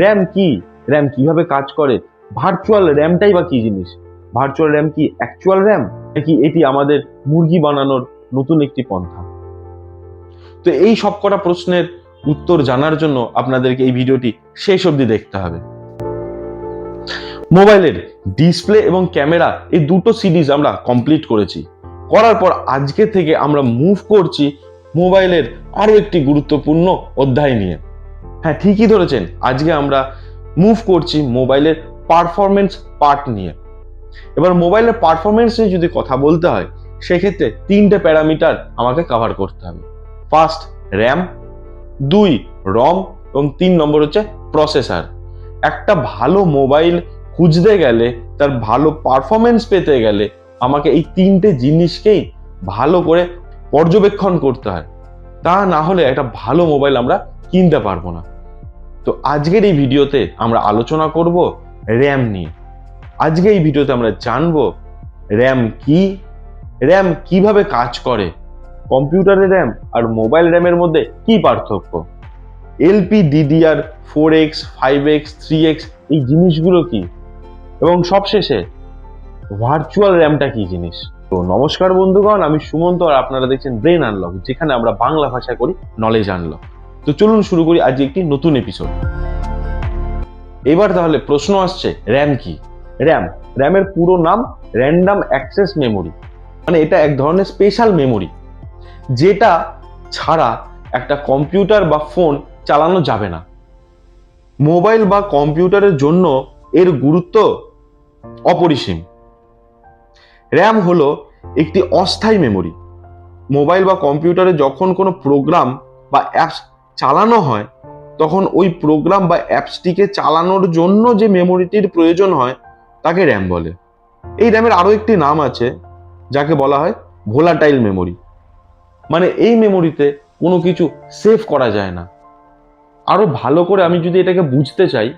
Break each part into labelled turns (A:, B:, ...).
A: RAM কি? RAM কীভাবে কাজ করে? ভার্চুয়াল র্যামটাই বা কি জিনিস? ভার্চুয়াল র্যাম কি অ্যাকচুয়াল র্যাম? নাকি এটি আমাদের মুরগি বানানোর নতুন একটি পন্থা? তো এই সব কটা প্রশ্নের উত্তর জানার জন্য আপনাদেরকে এই ভিডিওটি শেষ অবধি দেখতে হবে। মোবাইলের ডিসপ্লে এবং ক্যামেরা এই দুটো সিরিজ আমরা কমপ্লিট করেছি। করার পর আজকে থেকে আমরা মুভ করছি মোবাইলের আরও একটি গুরুত্বপূর্ণ অধ্যায় নিয়ে। হ্যাঁ ঠিকই ধরেছেন। আজকে আমরা মুভ করছি মোবাইলের পারফরমেন্স পার্ট নিয়ে। এবার মোবাইলের পারফরমেন্স নিয়ে যদি কথা বলতে হয়, সেক্ষেত্রে তিনটে প্যারামিটার আমাকে কভার করতে হবে। ফার্স্ট র্যাম দুই রম এবং তিন নম্বর হচ্ছে প্রসেসার একটা ভালো মোবাইল খুঁজতে গেলে, তার ভালো পারফরমেন্স পেতে গেলে আমাকে এই তিনটে জিনিসকেই ভালো করে পর্যবেক্ষণ করতে হয়। তা না হলে একটা ভালো মোবাইল আমরা কিনতে পারব না। তো আজকের এই ভিডিওতে আমরা আলোচনা করব র্যাম নিয়ে। আজকে এই ভিডিওতে আমরা জানব র্যাম কি, র্যাম কীভাবে কাজ করে, কম্পিউটারের র্যাম আর মোবাইল র্যামের মধ্যে কি পার্থক্য LP DDR four X, five X, three X, এই জিনিসগুলো কি, এবং সবশেষে ভার্চুয়াল র্যামটা কি জিনিস। তো নমস্কার বন্ধুগণ, আমি সুমন্ত আর আপনারা দেখছেন ব্রেন আনলক, যেখানে আমরা বাংলা ভাষায় করি নলেজ আনলক তো চলুন শুরু করি আজকে একটি নতুন এপিসোড এবার তাহলে প্রশ্ন আসছে র্যাম কি? র্যাম র্যামের পুরো নাম র্যান্ডাম অ্যাক্সেস মেমোরি মানে এটা এক ধরনের স্পেশাল মেমোরি যেটা ছাড়া একটা কম্পিউটার বা ফোন চালানো যাবে না। মোবাইল বা কম্পিউটারের জন্য এর গুরুত্ব অপরিসীম। র্যাম হলো একটি অস্থায়ী মেমোরি মোবাইল বা কম্পিউটারে যখন কোনো প্রোগ্রাম বা অ্যাপস চালানো হয়, তখন ওই প্রোগ্রাম বা অ্যাপসটিকে চালানোর জন্য যে মেমোরিটির প্রয়োজন হয়, তাকে র্যাম বলে। এই র্যামের আরও একটি নাম আছে, যাকে বলা হয় ভোলাটাইল মেমোরি মানে এই মেমোরিতে কোনো কিছু সেভ করা যায় না। আরও ভালো করে আমি যদি এটাকে বুঝতে চাই,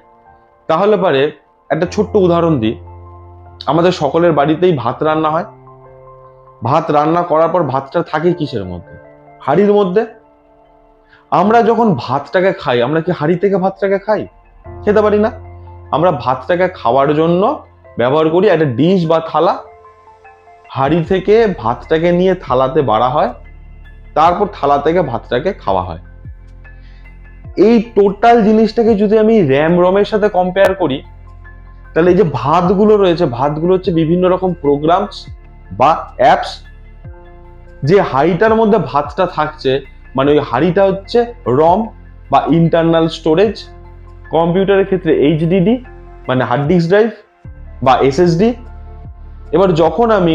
A: তাহলে পারে একটা ছোট্ট উদাহরণ দিই। আমাদের সকলের বাড়িতেই ভাত রান্না হয়। ভাত রান্না করার পর ভাতটা থাকে কিসের মধ্যে? হাড়ির মধ্যে? আমরা যখন ভাতটাকে খাই, আমরা কি হাড়ি থেকে ভাতটাকে খাই? খেতে পারি না। আমরা ভাতটাকে খাওয়ার জন্য ব্যবহার করি একটা ডিশ বা থালা। হাড়ি থেকে ভাতটাকে নিয়ে থালাতে বাড়া হয়, তারপর থালা থেকে ভাতটাকে খাওয়া হয়। এই টোটাল জিনিসটাকে যদি আমি র্যাম রমের সাথে কম্পেয়ার করি, তাহলে এই যে ভাতগুলো রয়েছে, ভাতগুলো হচ্ছে বিভিন্ন রকম প্রোগ্রামস বা অ্যাপস যে হাড়িটার মধ্যে ভাতটা থাকছে মানে ওই হাড়িটা হচ্ছে রম বা ইন্টারনাল স্টোরেজ কম্পিউটারের ক্ষেত্রে এইচডিডি মানে হার্ড ডিস্ক ড্রাইভ বা এসএসডি এবার যখন আমি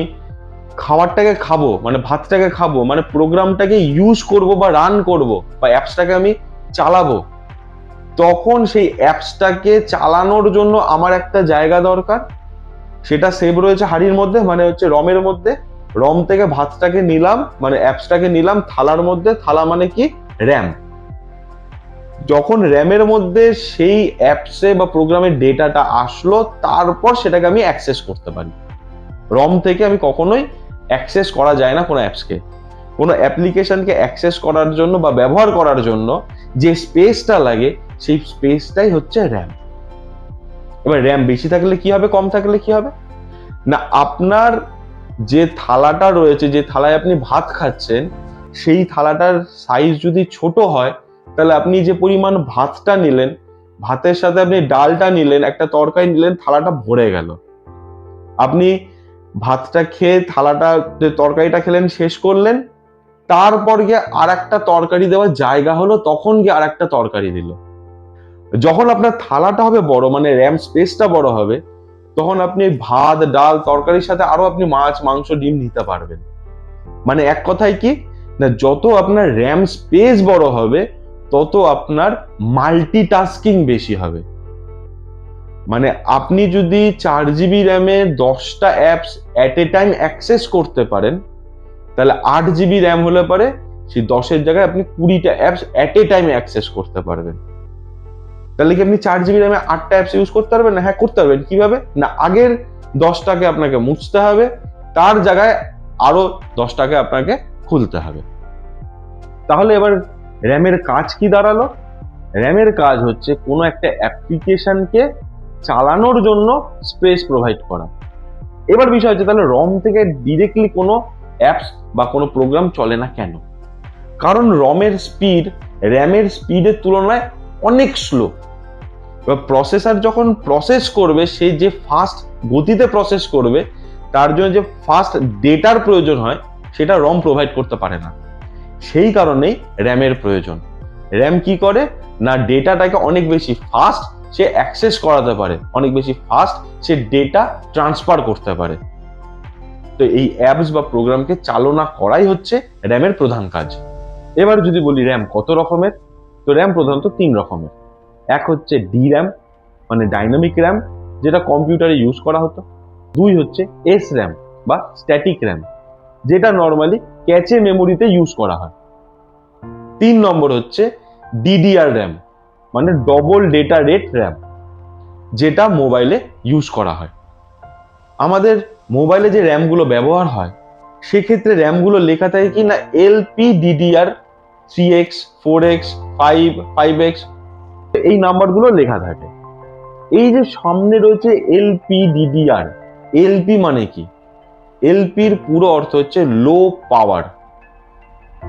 A: খাবারটাকে খাব মানে ভাতটাকে খাব মানে প্রোগ্রামটাকে ইউজ করব বা রান করব বা অ্যাপসটাকে আমি চালাবো, তখন সেই অ্যাপসটাকে চালানোর জন্য আমার একটা জায়গা দরকার। সেটা সেভ রয়েছে হাড়ির মধ্যে মানে হচ্ছে রমের মধ্যে। রম থেকে ভাতটাকে নিলাম মানে অ্যাপসটাকে নিলাম, থালার মধ্যে, থালা মানে কি? র্যাম যখন র্যামের মধ্যে সেই অ্যাপসে বা প্রোগ্রামের ডেটাটা আসলো, তারপর সেটাকে আমি অ্যাক্সেস করতে পারি। রম থেকে আমি কখনোই অ্যাক্সেস করা যায় না কোনো অ্যাপসকে কোনো অ্যাপ্লিকেশনকে অ্যাক্সেস করার জন্য বা ব্যবহার করার জন্য যে স্পেসটা লাগে, সেই স্পেসটাই হচ্ছে র্যাম এবার র্যাম বেশি থাকলে কি হবে, কম থাকলে কি হবে? না, আপনার যে থালাটা রয়েছে, যে থালায় আপনি ভাত খাচ্ছেন, সেই থালাটার সাইজ যদি ছোট হয়, তাহলে আপনি যে পরিমাণ ভাতটা নিলেন, ভাতের সাথে আপনি ডালটা নিলেন, একটা তরকারি নিলেন, থালাটা ভরে গেল। আপনি ভাতটা খেয়ে থালাটা, যে তরকারিটা খেলেন, শেষ করলেন, তারপর গিয়ে আর একটা তরকারি দেওয়ার জায়গা হলো, তখন গিয়ে আর একটা তরকারি দিল। যখন আপনার থালাটা হবে বড় মানে র্যাম স্পেসটা বড় হবে তখন আপনি ভাত, ডাল, তরকারির সাথে আরও আপনি মাছ, মাংস, ডিম নিতে পারবেন। মানে এক কথায় কি? না, যত আপনার র্যাম স্পেস বড় হবে, তত আপনার মাল্টিটাস্কিং বেশি হবে। মানে আপনি যদি চার জিবি র্যামে দশটা apps at a time access করতে পারেন, তাহলে আট জিবি র্যাম হলে পারে, সেই দশের জায়গায় আপনি কুড়িটা apps at a time access করতে পারবেন। তাহলে কি আপনি চার জিবি র্যামে আটটা অ্যাপস ইউজ করতে পারবেন? না হ্যাঁ করতে পারবেন। কীভাবে? না, আগের দশটাকে আপনাকে মুছতে হবে। তার জায়গায় আরও দশটাকে আপনাকে খুলতে হবে। তাহলে এবার র্যামের কাজ কি দাঁড়াল? র্যামের কাজ হচ্ছে কোনো একটা অ্যাপ্লিকেশনকে চালানোর জন্য স্পেস প্রোভাইড করা। এবার বিষয় হচ্ছে, তাহলে রম থেকে ডিরেক্টলি কোনো অ্যাপস বা কোনো প্রোগ্রাম চলে না কেন? কারণ রমের স্পিড র্যামের স্পিডের তুলনায় অনেক স্লো এবার প্রসেসর যখন প্রসেস করবে, সে যে ফাস্ট গতিতে প্রসেস করবে, তার জন্য যে ফাস্ট ডেটার প্রয়োজন হয়, সেটা রম প্রোভাইড করতে পারে না। সেই কারণেই র্যামের প্রয়োজন। র্যাম কি করে? না ডেটাটাকে অনেক বেশি ফাস্ট সে অ্যাক্সেস করাতে পারে। অনেক বেশি ফাস্ট সে ডেটা ট্রান্সফার করতে পারে। তো এই অ্যাপস বা প্রোগ্রামকে চালনা করাই হচ্ছে র্যামের প্রধান কাজ। এবার যদি বলি র্যাম কত রকমের? তো র্যাম প্রধানত তিন রকমের। এক হচ্ছে ডি র্যাম মানে ডাইনামিক র্যাম যেটা কম্পিউটারে ইউজ করা হতো। দুই হচ্ছে এস র্যাম বা স্ট্যাটিক র্যাম যেটা নর্মালি ক্যাচে মেমোরিতে ইউজ করা হয়। তিন নম্বর হচ্ছে ডিডিআর র্যাম মানে ডবল ডেটা রেট র্যাম যেটা মোবাইলে ইউজ করা হয়। আমাদের মোবাইলে যে র্যামগুলো ব্যবহার হয়, সেক্ষেত্রে র্যামগুলো লেখা থাকে কি না LP DDR three X four X five five X এই নাম্বারগুলো লেখা থাকে। এই যে সামনে রয়েছে এলপি ডিডিআর এলপি মানে কি? এলপির পুরো অর্থ হচ্ছে লো পাওয়ার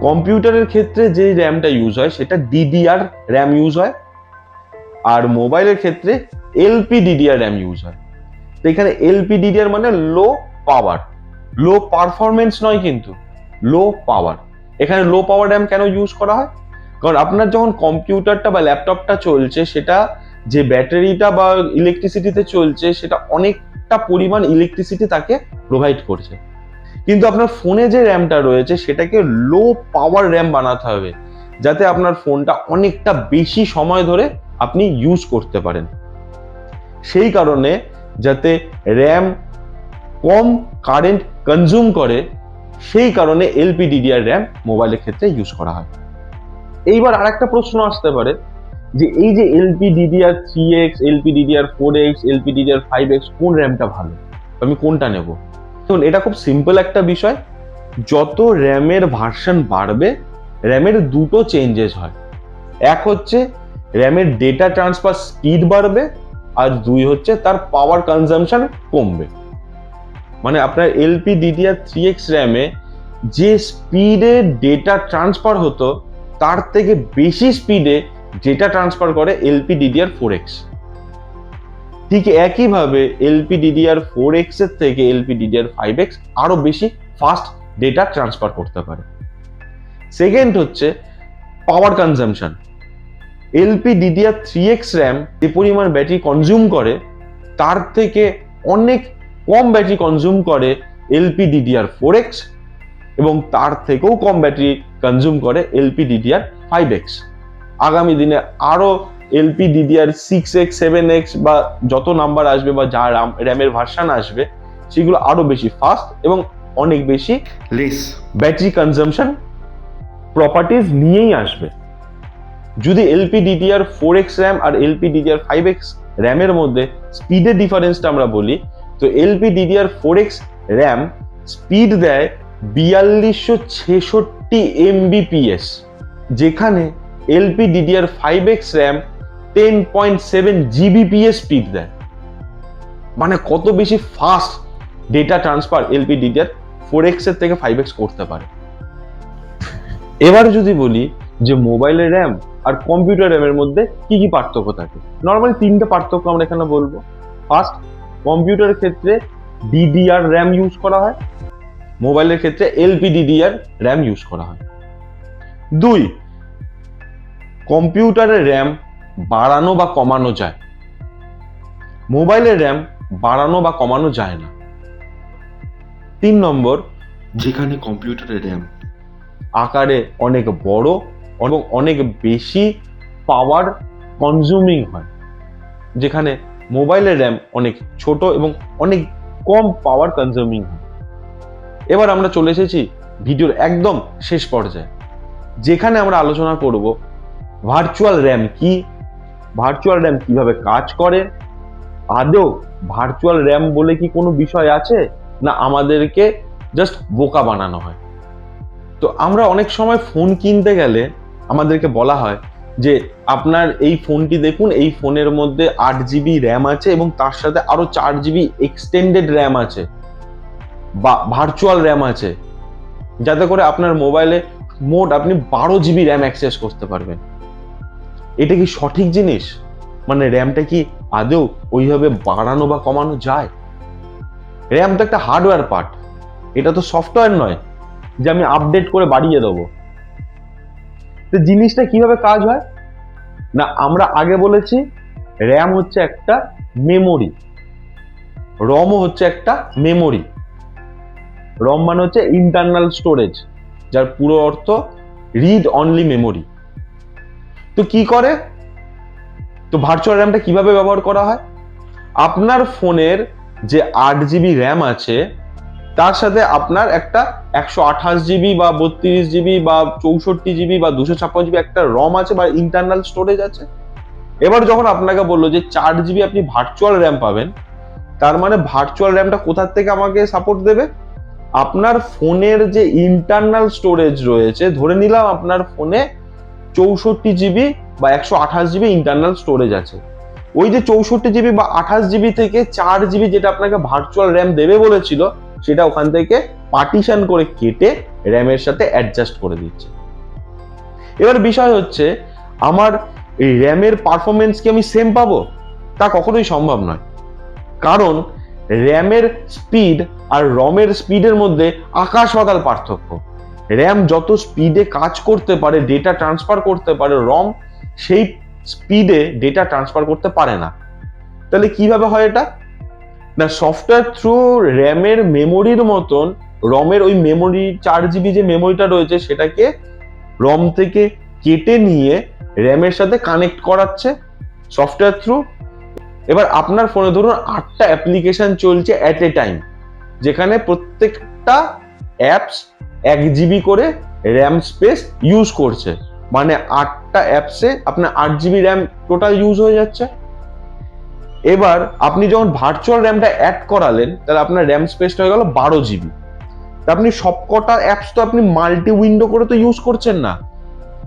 A: কম্পিউটারের ক্ষেত্রে যে র্যামটা ইউজ হয়, সেটা ডিডিআর র্যাম ইউজ হয়। আর মোবাইলের ক্ষেত্রে এলপি ডিডিআর র্যাম ইউজ হয়। তো এখানে এলপি ডিডিআর মানে লো পাওয়ার লো পারফরমেন্স নয় কিন্তু লো পাওয়ার এখানে লো পাওয়ার র্যাম কেন ইউজ করা হয়? কারণ আপনার যখন কম্পিউটারটা বা ল্যাপটপটা চলছে, সেটা যে ব্যাটারিটা বা ইলেকট্রিসিটিতে চলছে, সেটা অনেকটা পরিমাণ ইলেকট্রিসিটি তাকে প্রোভাইড করছে। কিন্তু আপনার ফোনে যে র্যামটা রয়েছে, সেটাকে লো পাওয়ার র্যাম বানাতে হবে, যাতে আপনার ফোনটা অনেকটা বেশি সময় ধরে আপনি ইউজ করতে পারেন। সেই কারণে যাতে র্যাম কম কারেন্ট কনজিউম করে, সেই কারণে এলপিডিডিআর র্যাম মোবাইলের ক্ষেত্রে ইউজ করা হয়। এইবার আরেকটা প্রশ্ন আসতে পারে, যে এই যে LP DDR three X LP DDR four X LP DDR five X, কোন র্যামটা ভালো? আমি কোনটা নেব? দেখুন, এটা খুব সিম্পল একটা বিষয়। যত র্যামের ভার্সন বাড়বে, র্যামের দুটো চেঞ্জেস হয়। এক হচ্ছে, র্যামের ডেটা ট্রান্সফার স্পিড বাড়বে, আর দুই হচ্ছে, তার পাওয়ার কনজামশন কমবে। মানে আপনার এলপি ডিডিআর থ্রি এক্স র্যামে যে স্পিডে ডেটা ট্রান্সফার হতো তার থেকে বেশি স্পিডে ডেটা ট্রান্সফার করে এলপি ডিডিআর ফোর এক্স ঠিক একইভাবে এলপি ডিডিআর ফোর এক্সের থেকে এলপি ডিডিআর ফাইভ এক্স আরও বেশি ফাস্ট ডেটা ট্রান্সফার করতে পারে। সেকেন্ড হচ্ছে power consumption LP DDR three X RAM যে পরিমাণ ব্যাটারি কনজিউম করে, তার থেকে অনেক কম ব্যাটারি কনজিউম করে এলপি ডিডিআর ফোর এক্স এবং তার থেকেও কম ব্যাটারি কনজিউম করে এলপি ডিডিআর ফাইভ এক্স আগামী দিনে আরও LP DDR six X seven X বা যত নাম্বার আসবে বা যা র্যাম র্যামের ভার্সান আসবে সেগুলো আরও বেশি ফাস্ট এবং অনেক বেশি
B: লেস
A: ব্যাটারি কনজামশন প্রপার্টিজ নিয়েই আসবে। যদি LP DDR four X RAM আর এলপি ডিডিআর ফাইভ এক্স র্যামের মধ্যে স্পিডের ডিফারেন্সটা আমরা বলি তো LP DDR four X RAM speed দেয় বিয়াল্লিশশো ছেষট্টি এমবিপিএস যেখানে LP DDR five X RAM ten point seven Gbps speed দেয়। মানে কত বেশি fast data transfer LP DDR four এক্সের থেকে ফাইভ এক্স করতে পারে। এবার যদি বলি যে মোবাইলের র্যাম আর কম্পিউটার র্যামের মধ্যে কি কি পার্থক্য থাকে? নর্মালি তিনটে পার্থক্য আমরা এখানে বলব। ফার্স্ট কম্পিউটারের ক্ষেত্রে ডিডিআর র্যাম ইউজ করা হয়। মোবাইলের ক্ষেত্রে এলপি ডিডিআর র্যাম ইউজ করা হয়। দুই কম্পিউটারের র্যাম বাড়ানো বা কমানো যায়। মোবাইলের র্যাম বাড়ানো বা কমানো যায় না। তিন নম্বর,
B: যেখানে কম্পিউটারের র্যাম
A: আকারে অনেক বড় এবং অনেক বেশি পাওয়ার কনজিউমিং হয়, যেখানে মোবাইলের র্যাম অনেক ছোট এবং অনেক কম পাওয়ার কনজিউমিং হয়। এবার আমরা চলে এসেছি ভিডিওর একদম শেষ পর্যায়ে। যেখানে আমরা আলোচনা করব ভার্চুয়াল র্যাম কি ভার্চুয়াল র্যাম কীভাবে কাজ করে, আদৌ ভার্চুয়াল র্যাম বলে কি কোনো বিষয় আছে, না আমাদেরকে জাস্ট বোকা বানানো হয়? তো আমরা অনেক সময় ফোন কিনতে গেলে আমাদেরকে বলা হয় যে, আপনার এই ফোনটি দেখুন, এই ফোনের মধ্যে আট জিবি র্যাম আছে এবং তার সাথে আরও চার জিবি এক্সটেন্ডেড র্যাম আছে। বা ভার্চুয়াল র্যাম আছে, যাতে করে আপনার মোবাইলে মোট আপনি বারো জিবি র্যাম অ্যাক্সেস করতে পারবেন। এটা কি সঠিক জিনিস? মানে র্যামটা কি আদৌ ওইভাবে বাড়ানো বা কমানো যায়? র্যাম তো একটা হার্ডওয়্যার পার্ট এটা তো সফটওয়্যার নয়, যে আমি আপডেট করে বাড়িয়ে দেবো। তো জিনিসটা কীভাবে কাজ হয়? না, আমরা আগে বলেছি র্যাম হচ্ছে একটা মেমোরি রমও হচ্ছে একটা মেমোরি রম মানে হচ্ছে ইন্টারনাল স্টোরেজ যার পুরো অর্থ রিড অনলি মেমোরি তো কি করে? তো ভার্চুয়াল র্যামটা কীভাবে ব্যবহার করা হয়? আপনার ফোনের যে আট জিবি র্যাম আছে, তার সাথে আপনার একটা একশো আঠাশ জিবি বা বত্রিশ জিবি বা চৌষট্টি জিবি বা দুশো ছাপ্পান্ন জিবি একটা রম আছে বা ইন্টারনাল স্টোরেজ আছে। এবার যখন আপনাকে বলল যে চার জিবি আপনি ভার্চুয়াল র্যাম পাবেন, তার মানে ভার্চুয়াল র্যামটা কোথার থেকে আমাকে সাপোর্ট দেবে? আপনার ফোনের যে ইন্টারনাল স্টোরেজ রয়েছে, ধরে নিলাম আপনার ফোনে চৌষট্টি জিবি বা একশো আঠাশ জিবি ইন্টারনাল স্টোরেজ আছে। ওই যে চৌষট্টি জিবি বা আঠাশ জিবি থেকে চার জিবি যেটা আপনাকে ভার্চুয়াল র্যাম দেবে বলেছিল, সেটা ওখান থেকে পার্টিশন করে কেটে র্যামের সাথে অ্যাডজাস্ট করে দিচ্ছে। এবার বিষয় হচ্ছে, আমার এই র্যামের পারফরমেন্স কি আমি সেম পাবো? তা কখনোই সম্ভব নয়। কারণ র্যামের স্পিড আর রমের স্পিডের মধ্যে আকাশ পাতাল পার্থক্য। র্যাম যত স্পিডে কাজ করতে পারে, ডেটা ট্রান্সফার করতে পারে, রম সেই স্পিডে ডেটা ট্রান্সফার করতে পারে না। তাহলে কীভাবে হয় এটা? না, সফটওয়্যার থ্রু র্যামের মেমোরির মতন, রমের ওই মেমোরি, চার জিবি যে মেমোরিটা রয়েছে সেটাকে রম থেকে কেটে নিয়ে র্যামের সাথে কানেক্ট করাচ্ছে সফটওয়্যার থ্রু। এবার আপনার ফোনে ধরুন আটটা অ্যাপ্লিকেশন চলছে অ্যাট এ টাইম যেখানে প্রত্যেকটা অ্যাপস এক জিবি করে র্যাম স্পেস ইউজ করছে। মানে আটটা অ্যাপসে আপনার আট জিবি র্যাম টোটাল ইউজ হয়ে যাচ্ছে। এবার আপনি যখন ভার্চুয়াল র্যামটা অ্যাড করালেন, তাহলে আপনার র্যাম স্পেসটা হয়ে গেল বারো জিবি আপনি সবকটা অ্যাপস তো আপনি মাল্টি উইন্ডো করে তো ইউজ করছেন না।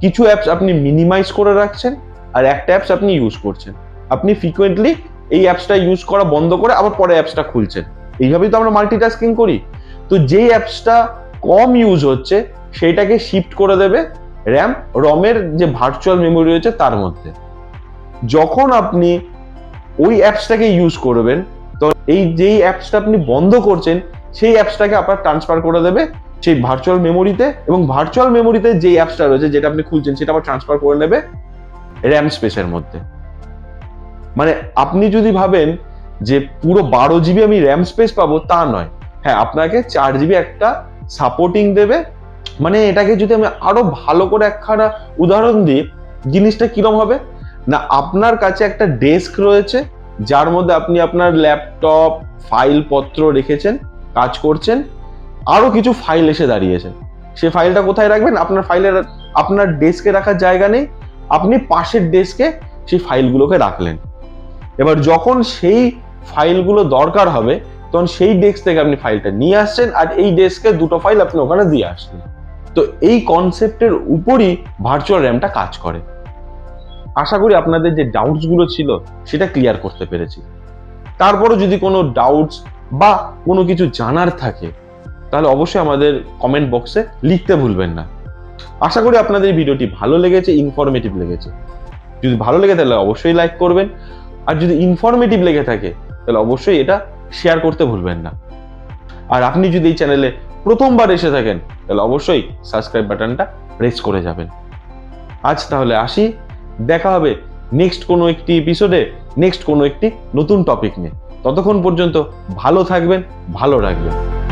A: কিছু অ্যাপস আপনি মিনিমাইজ করে রাখছেন, আর একটা অ্যাপস আপনি ইউজ করছেন। আপনি ফ্রিকোয়েন্টলি এই অ্যাপসটা ইউজ করা বন্ধ করে আবার পরে অ্যাপসটা খুলছেন। এইভাবেই তো আমরা মাল্টিটাস্কিং করি। তো যেই অ্যাপসটা কম ইউজ হচ্ছে, সেইটাকে শিফট করে দেবে র্যাম রমের যে ভার্চুয়াল মেমোরি রয়েছে তার মধ্যে। যখন আপনি ওই অ্যাপসটাকে ইউজ করবেন, তো এই যেই অ্যাপসটা আপনি বন্ধ করছেন, সেই অ্যাপসটাকে আপনার ট্রান্সফার করে দেবে সেই ভার্চুয়াল মেমোরিতে এবং ভার্চুয়াল মেমোরিতে যে অ্যাপসটা রয়েছে, যেটা আপনি খুলছেন, সেটা আবার ট্রান্সফার করে নেবে র্যাম স্পেসের মধ্যে। মানে আপনি যদি ভাবেন যে পুরো বারো জিবি আমি র্যাম স্পেস পাবো, তা নয়। হ্যাঁ আপনাকে চার জিবি একটা সাপোর্টিং দেবে। মানে এটাকে যদি আমি আরও ভালো করে একখানা উদাহরণ দিই, জিনিসটা কিরম হবে? না, আপনার কাছে একটা ডেস্ক রয়েছে, যার মধ্যে আপনি আপনার ল্যাপটপ ফাইল পত্র রেখেছেন, কাজ করছেন, আরও কিছু ফাইল এসে দাঁড়িয়েছে। সে ফাইলটা কোথায় রাখবেন? আপনার ফাইলের আপনার ডেস্কে রাখার জায়গা নেই। আপনি পাশের ডেস্কে সেই ফাইলগুলোকে রাখলেন। এবার যখন সেই ফাইলগুলো দরকার হবে, তখন সেই ডেস্ক থেকে আপনি ফাইলটা নিয়ে আসছেন আর এই ডেস্কে দুটো ফাইল আপনি ওখানে দিয়ে আসলেন তো এই কনসেপ্টের উপরই ভার্চুয়াল র্যামটা কাজ করে। আশা করি আপনাদের যে ডাউটসগুলো ছিল, সেটা ক্লিয়ার করতে পেরেছি। তারপরও যদি কোনো ডাউটস বা কোনো কিছু জানার থাকে, তাহলে অবশ্যই আমাদের কমেন্ট বক্সে লিখতে ভুলবেন না। আশা করি আপনাদের ভিডিওটি ভালো লেগেছে ইনফরমেটিভ লেগেছে। যদি ভালো লেগে তাহলে অবশ্যই লাইক করবেন। আর যদি ইনফরমেটিভ লেগে থাকে, তাহলে অবশ্যই এটা শেয়ার করতে ভুলবেন না। আর আপনি যদি এই চ্যানেলে প্রথমবার এসে থাকেন, তাহলে অবশ্যই সাবস্ক্রাইব বাটনটা প্রেস করে যাবেন। আজ তাহলে আসি, দেখা হবে নেক্সট কোনো একটি এপিসোডে নেক্সট কোনো একটি নতুন টপিক নিয়ে। ততক্ষণ পর্যন্ত ভালো থাকবেন, ভালো রাখবেন।